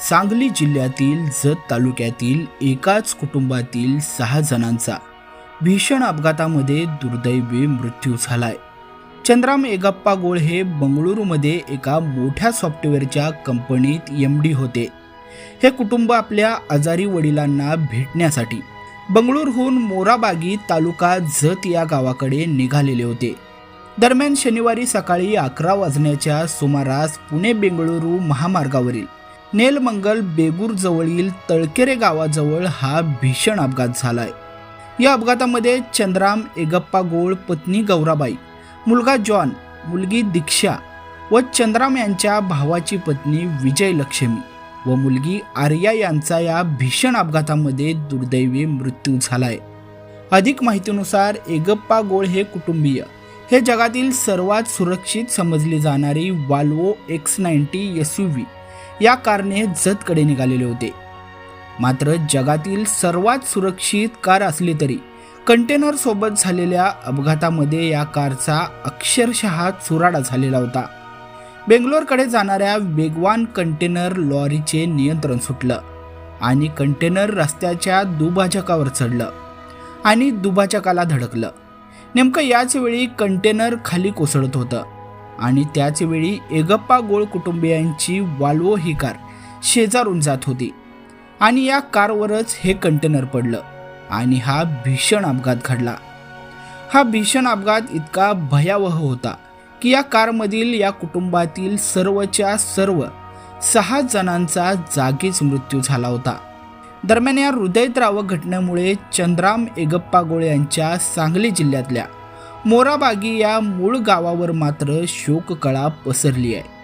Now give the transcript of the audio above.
सांगली जिल्ह्यातील जत तालुक्यातील एकाच कुटुंबातील सहा जणांचा भीषण अपघातामध्ये दुर्दैवी मृत्यू झालाय. चंद्राम एगप्पा गोळ हे बंगळुरूमध्ये एका मोठ्या सॉफ्टवेअरच्या कंपनीत एम डी होते. हे कुटुंब आपल्या आजारी वडिलांना भेटण्यासाठी बंगळूरहून मोराबागी तालुका जत या गावाकडे निघालेले होते. दरम्यान शनिवारी सकाळी अकरा वाजण्याच्या सुमारास पुणे बेंगळुरू महामार्गावरील नेलमंगल बेगूर जवळील तळकेरे गावाजवळ हा भीषण अपघात झालाय. या अपघातामध्ये चंद्राम एगप्पा गोळ पत्नी गौराबाई मुलगा जॉन मुलगी दीक्षा व चंद्राम यांच्या भावाची पत्नी विजयलक्ष्मी व मुलगी आर्या यांचा या भीषण अपघातामध्ये दुर्दैवी मृत्यू झालाय. अधिक माहितीनुसार एगप्पा गोळ हे कुटुंबीय. हे जगातील सर्वात सुरक्षित समजली जाणारी Volvo X ninety S U V या कारने जतकडे निघालेले होते. मात्र जगातील सर्वात सुरक्षित कार असली तरी कंटेनरसोबत झालेल्या अपघातामध्ये या कारचा अक्षरशः चुराडा झालेला होता. बेंगलोरकडे जाणाऱ्या वेगवान कंटेनर लॉरीचे नियंत्रण सुटलं आणि कंटेनर रस्त्याच्या दुभाजकावर चढलं आणि दुभाजकाला धडकलं. नेमकं याच वेळी कंटेनर खाली कोसळत होतं. आणि त्याचवेळी एगप्पा गोळ कुटुंबियांची वाल्वो ही कार शेजारून जात होती. आणि या कारवरच हे कंटेनर पडलं आणि हा भीषण अपघात घडला. हा भीषण अपघात इतका भयावह होता की या कारमधील या कुटुंबातील सर्वच्या सर्व सहा जणांचा जागीच मृत्यू झाला होता. दरम्यान या हृदयद्रावक घटनेमुळे चंद्राम एगप्पा गोळे यांच्या सांगली जिल्ह्यातल्या मोराबागी या मूळ गावावर मात्र शोककळा पसरली आहे.